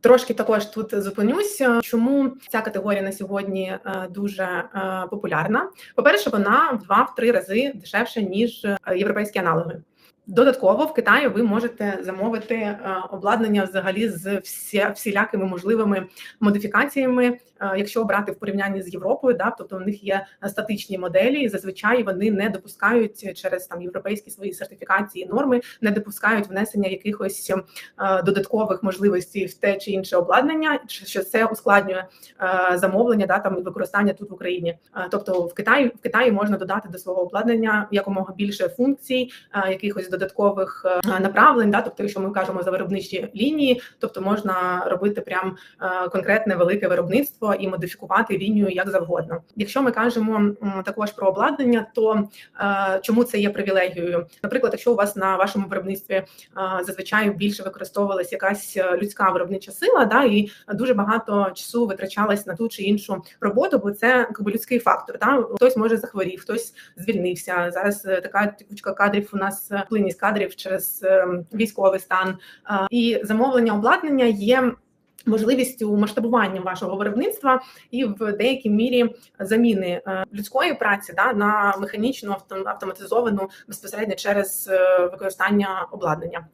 Трошки також тут зупинюся. Чому ця категорія на сьогодні е, дуже е, популярна? По перше, вона в два-три рази дешевше ніж е, європейські аналоги. Додатково в Китаї ви можете замовити е, обладнання взагалі з всі, всілякими можливими модифікаціями, е, якщо брати в порівнянні з Європою, да, тобто у них є статичні моделі, і зазвичай вони не допускають через там європейські свої сертифікації норми, не допускають внесення якихось е, додаткових можливостей в те чи інше обладнання, що це ускладнює замовлення, да там використання тут в Україні. Тобто в Китаї в Китаї можна додати до свого обладнання якомога більше функцій, якихось додаткових е, направлень. Да, тобто, якщо ми кажемо за виробничі лінії, тобто можна робити прям е, конкретне велике виробництво і модифікувати лінію як завгодно. Якщо ми кажемо також про обладнання, то е, чому це є привілегією? Наприклад, якщо у вас на вашому виробництві зазвичай більше використовувалась якась людська виробнича сила, да і дуже багато часу витрачалось на ту чи іншу роботу, бо це якби людський фактор. Да? Хтось може захворів, хтось звільнився. Зараз така текучка кадрів у нас плині відсутність кадрів через ем, військовий стан і замовлення обладнання є. Можливістю масштабування вашого виробництва і в деякій мірі заміни е, людської праці да на механічну автоматизовану безпосередньо через е, використання обладнання.